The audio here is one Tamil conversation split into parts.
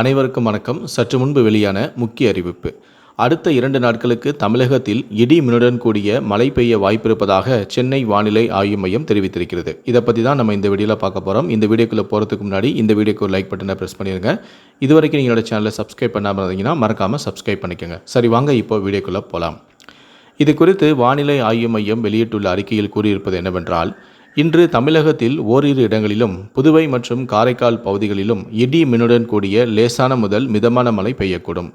அனைவருக்கும் வணக்கம். சற்று முன்பு வெளியான முக்கிய அறிவிப்பு. அடுத்த இரண்டு நாட்களுக்கு தமிழகத்தில் இடி மின்னுடன் கூடிய மழை பெய்ய வாய்ப்பிருப்பதாக சென்னை வானிலை ஆய்வு மையம் தெரிவித்திருக்கிறது. இதை பற்றி தான் நம்ம இந்த வீடியோவில் பார்க்க போகிறோம் இந்த வீடியோக்குள்ளே போகிறதுக்கு முன்னாடி இந்த வீடியோக்கு ஒரு லைக் பட்டனை ப்ரெஸ் பண்ணிடுங்க இது வரைக்கும் நீங்களோட சேனலை சப்ஸ்கிரைப் பண்ணாமல் இருந்தீங்கன்னா மறக்காமல் சப்ஸ்கிரைப் பண்ணிக்கோங்க. சரி வாங்க இப்போ வீடியோக்குள்ளே போகலாம் இது குறித்து வானிலை ஆய்வு மையம் வெளியிட்டுள்ள அறிக்கையில் கூறியிருப்பது என்னவென்றால் இன்று தமிழகத்தில் ஓரிரு இடங்களிலும் புதுவை மற்றும் காரைக்கால் பகுதிகளிலும் இடி மின்னுடன் கூடிய லேசான முதல் மிதமான மழை பெய்யக்கூடும்.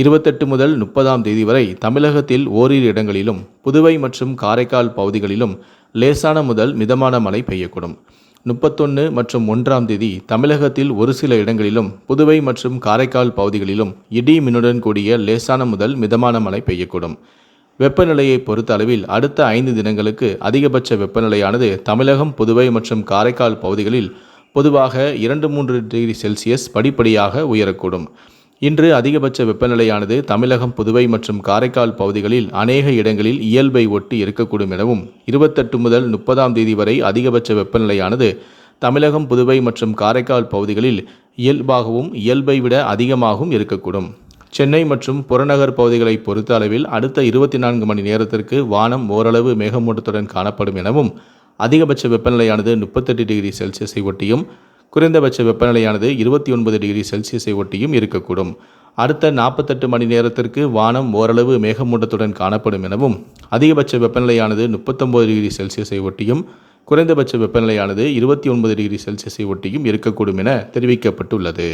இருபத்தெட்டு முதல் முப்பதாம் தேதி வரை தமிழகத்தில் ஓரிரு இடங்களிலும் புதுவை மற்றும் காரைக்கால் பகுதிகளிலும் லேசான முதல் மிதமான மழை பெய்யக்கூடும். முப்பத்தொன்று மற்றும் ஒன்றாம் தேதி தமிழகத்தில் ஒரு சில இடங்களிலும் புதுவை மற்றும் காரைக்கால் பகுதிகளிலும் இடி மின்னுடன் கூடிய லேசான முதல் மிதமான மழை பெய்யக்கூடும். வெப்பநிலையை பொறுத்த அளவில் அடுத்த ஐந்து தினங்களுக்கு அதிகபட்ச வெப்பநிலையானது தமிழகம் புதுவை மற்றும் காரைக்கால் பகுதிகளில் பொதுவாக இரண்டு மூன்று டிகிரி செல்சியஸ் படிப்படியாக உயரக்கூடும். இன்று அதிகபட்ச வெப்பநிலையானது தமிழகம் புதுவை மற்றும் காரைக்கால் பகுதிகளில் அநேக இடங்களில் இயல்பை ஒட்டி இருக்கக்கூடும் எனவும் இருபத்தெட்டு முதல் முப்பதாம் தேதி வரை அதிகபட்ச வெப்பநிலையானது தமிழகம் புதுவை மற்றும் காரைக்கால் பகுதிகளில் இயல்பாகவும் இயல்பை விட அதிகமாகவும் இருக்கக்கூடும். சென்னை மற்றும் புறநகர் பகுதிகளை பொறுத்த அளவில் அடுத்த இருபத்தி நான்கு மணி நேரத்திற்கு வானம் ஓரளவு மேகமூட்டத்துடன் காணப்படும் எனவும் அதிகபட்ச வெப்பநிலையானது முப்பத்தெட்டு டிகிரி செல்சியஸை ஒட்டியும் குறைந்தபட்ச வெப்பநிலையானது இருபத்தி ஒன்பது டிகிரி செல்சியஸை ஒட்டியும் இருக்கக்கூடும். அடுத்த நாற்பத்தெட்டு மணி நேரத்திற்கு வானம் ஓரளவு மேகமூட்டத்துடன் காணப்படும் எனவும் அதிகபட்ச வெப்பநிலையானது முப்பத்தொம்பது டிகிரி செல்சியஸை ஒட்டியும் குறைந்தபட்ச வெப்பநிலையானது இருபத்தி ஒன்பது டிகிரி செல்சியஸை ஒட்டியும் இருக்கக்கூடும் என தெரிவிக்கப்பட்டுள்ளது.